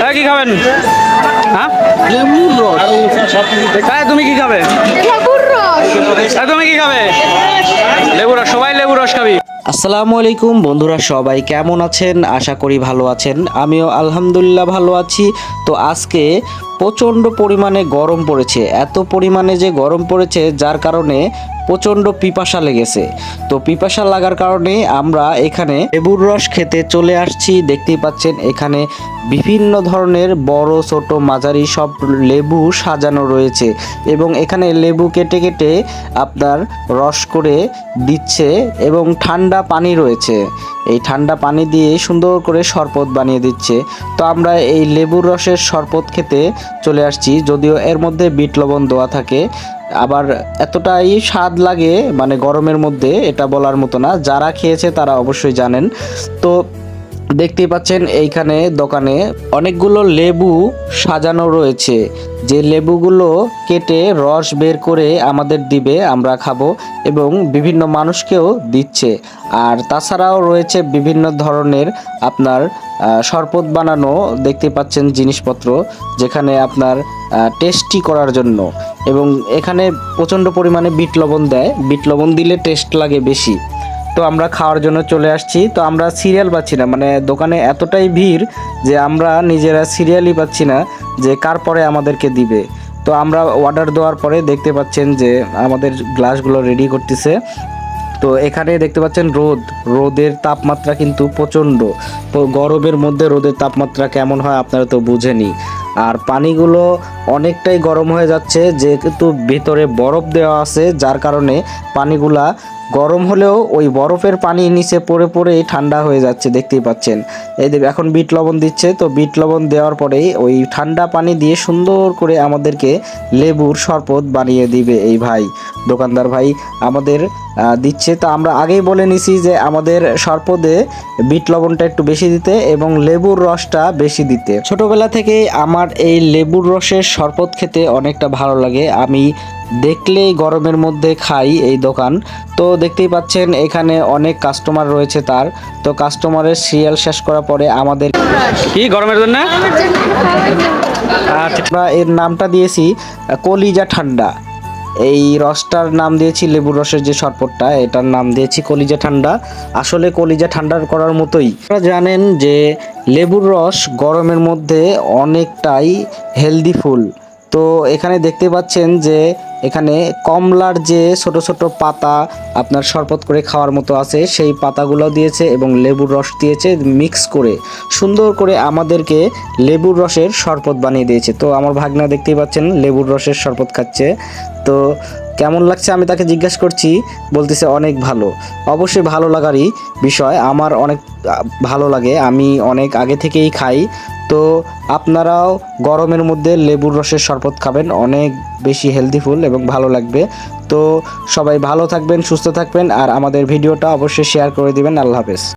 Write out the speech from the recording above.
হ্যাঁ কি খাবেন? হ্যাঁ? হ্যাঁ তুমি কি খাবে? হ্যাঁ তুমি কি খাবে? লেবু রস, সবাই লেবু রস খাবি। আসসালামু আলাইকুম, বন্ধুরা সবাই কেমন আছেন? আশা করি ভালো আছেন। আমিও আলহামদুলিল্লাহ ভালো আছি। তো আজকে প্রচণ্ড পরিমাণে গরম পড়েছে। এত পরিমাণে যে গরম পড়েছে, যার কারণে প্রচণ্ড পিপাসা লেগেছে। তো পিপাসা লাগার কারণে আমরা এখানে লেবুর রস খেতে চলে আসছি। দেখতেই পাচ্ছেন, এখানে বিভিন্ন ধরনের বড়, ছোট, মাঝারি সব লেবু সাজানো রয়েছে এবং এখানে লেবু কেটে কেটে আপনার রস করে দিচ্ছে এবং ঠান্ডা পানি রয়েছে। এই ঠান্ডা পানি দিয়ে সুন্দর করে শরবত বানিয়ে দিচ্ছে। তো আমরা এই লেবুর রসের শরবত খেতে চলে আসছি। যদিও এর মধ্যে বিট লবণ দেওয়া থাকে, আবার এতটাই স্বাদ লাগে মানে গরমের মধ্যে এটা বলার মতো না। যারা খেয়েছে তারা অবশ্যই জানেন। তো দেখতেই পাচ্ছেন এইখানে দোকানে অনেকগুলো লেবু সাজানো রয়েছে। যে লেবুগুলো কেটে রস বের করে আমাদের দিবে, আমরা খাব এবং বিভিন্ন মানুষকেও দিচ্ছে। আর তাছাড়াও রয়েছে বিভিন্ন ধরনের আপনার শরবত বানানো দেখতে পাচ্ছেন জিনিসপত্র, যেখানে আপনার টেস্টি করার জন্য। এবং এখানে প্রচণ্ড পরিমাণে বিট লবণ দেয়। বিট লবণ দিলে টেস্ট লাগে বেশি। তো আমরা খাওয়ার জন্য চলে আসছি। তো আমরা সিরিয়াল পাচ্ছি না মানে দোকানে এতটাই ভিড় যে আমরা নিজেরা সিরিয়ালই পাচ্ছি না যে কার পরে আমাদেরকে দিবে। তো আমরা অর্ডার দেওয়ার পরে দেখতে পাচ্ছেন যে আমাদের গ্লাসগুলো রেডি করতেছে। তো এখানে দেখতে পাচ্ছেন রোদ, রোদের তাপমাত্রা কিন্তু প্রচণ্ড। গরমের মধ্যে রোদের তাপমাত্রা কেমন হয় আপনারা তো বুঝেনি। আর পানিগুলো অনেকটাই গরম হয়ে যাচ্ছে, যেহেতু ভেতরে বরফ দেওয়া আছে, যার কারণে পানিগুলা গরম হলেও ওই বরফের পানি নিচে পড়ে পড়েই ঠান্ডা হয়ে যাচ্ছে, দেখতেই পাচ্ছেন। এই এখন বিট লবণ দিচ্ছে, তো বিট লবণ দেওয়ার পরেই ওই ঠান্ডা পানি দিয়ে সুন্দর করে আমাদেরকে লেবুর শরবত বানিয়ে দিবে এই ভাই। দোকানদার ভাই আমাদের দিচ্ছে। তো আমরা আগেই বলে নিছি যে আমাদের শরবতে বিট লবণটা একটু বেশি দিতে এবং লেবুর রসটা বেশি দিতে। ছোটবেলা থেকে আমার এই লেবুর রসের শরবত খেতে অনেকটা ভালো লাগে। আমি দেখলেই গরমের মধ্যে খাই এই দোকান। তো দেখতেই পাচ্ছেন এখানে অনেক কাস্টমার রয়েছে তার। তো কাস্টমারের সিরিয়াল শেষ করার পরে আমাদের কি গরমের জন্য? আচ্ছা, আমরা এর নামটা দিয়েছি কলিজা ঠান্ডা। এই রসটার নাম দিয়েছি লেবুর রসের যে শরবতটা এটার নাম দিয়েছি কলিজা ঠান্ডা। আসলে কলিজা ঠান্ডার করার মতোই। আপনারা জানেন যে লেবুর রস গরমের মধ্যে অনেকটাই হেলদি ফুল। তো এখানে দেখতে পাচ্ছেন যে এখানে কমলার যে ছোট ছোট পাতা আপনার শরবত করে খাওয়ার মতো আছে, সেই পাতাগুলো দিয়েছে এবং লেবুর রস দিয়েছে, মিক্স করে, সুন্দর করে আমাদেরকে লেবুর রসের শরবত বানিয়ে দিয়েছে। তো আমার ভাগনা দেখতেই পাচ্ছেন, লেবুর রসের শরবত খাচ্ছে। তো কেমন লাগছে আমি তাকে জিজ্ঞাসা করছি, বলতেছে অনেক ভালো। অবশ্যই ভালো লাগারই বিষয়, আমার অনেক ভালো লাগে। আমি অনেক আগে থেকেই খাই। তো আপনারাও গরমের মধ্যে লেবুর রসের শরবত খাবেন। অনেক বেশি হেলদিফুল এবং ভালো লাগবে। তো সবাই ভালো থাকবেন, সুস্থ থাকবেন, আর আমাদের ভিডিওটা অবশ্যই শেয়ার করে দিবেন। আল্লাহ হাফেজ।